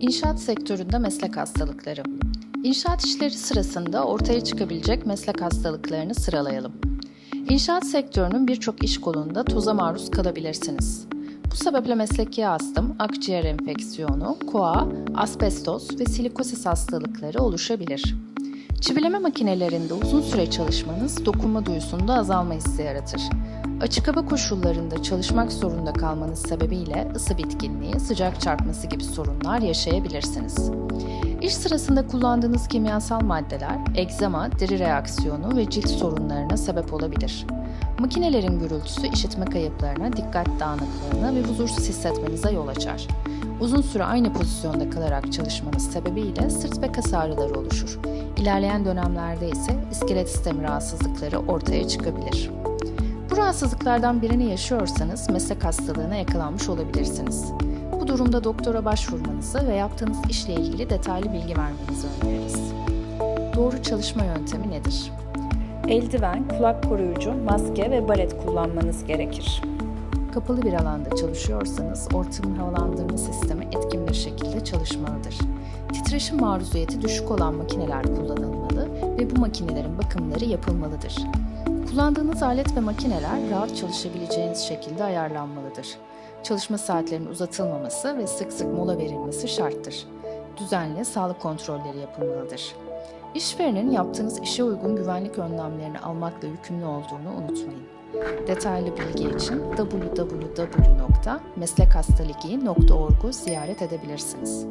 İnşaat sektöründe meslek hastalıkları. İnşaat işleri sırasında ortaya çıkabilecek meslek hastalıklarını sıralayalım. İnşaat sektörünün birçok iş kolunda toza maruz kalabilirsiniz. Bu sebeple mesleki astım, akciğer enfeksiyonu, koa, asbestos ve silikosis hastalıkları oluşabilir. Çivileme makinelerinde uzun süre çalışmanız dokunma duyusunda azalma hissi yaratır. Açık hava koşullarında çalışmak zorunda kalmanız sebebiyle ısı bitkinliği, sıcak çarpması gibi sorunlar yaşayabilirsiniz. İş sırasında kullandığınız kimyasal maddeler, egzama, deri reaksiyonu ve cilt sorunlarına sebep olabilir. Makinelerin gürültüsü işitme kayıplarına, dikkat dağınıklığına ve huzursuz hissetmenize yol açar. Uzun süre aynı pozisyonda kalarak çalışmanız sebebiyle sırt ve kas ağrıları oluşur. İlerleyen dönemlerde ise iskelet sistemi rahatsızlıkları ortaya çıkabilir. Bu rahatsızlıklardan birini yaşıyorsanız meslek hastalığına yakalanmış olabilirsiniz. Bu durumda doktora başvurmanızı ve yaptığınız işle ilgili detaylı bilgi vermenizi öneririz. Doğru çalışma yöntemi nedir? Eldiven, kulak koruyucu, maske ve baret kullanmanız gerekir. Kapalı bir alanda çalışıyorsanız ortamın havalandırma sistemi etkin bir şekilde çalışmalıdır. Titreşim maruziyeti düşük olan makineler kullanılmalı ve bu makinelerin bakımları yapılmalıdır. Kullandığınız alet ve makineler rahat çalışabileceğiniz şekilde ayarlanmalıdır. Çalışma saatlerinin uzatılmaması ve sık sık mola verilmesi şarttır. Düzenli sağlık kontrolleri yapılmalıdır. İşverenin yaptığınız işe uygun güvenlik önlemlerini almakla yükümlü olduğunu unutmayın. Detaylı bilgi için www.meslekhastalıgi.org'u ziyaret edebilirsiniz.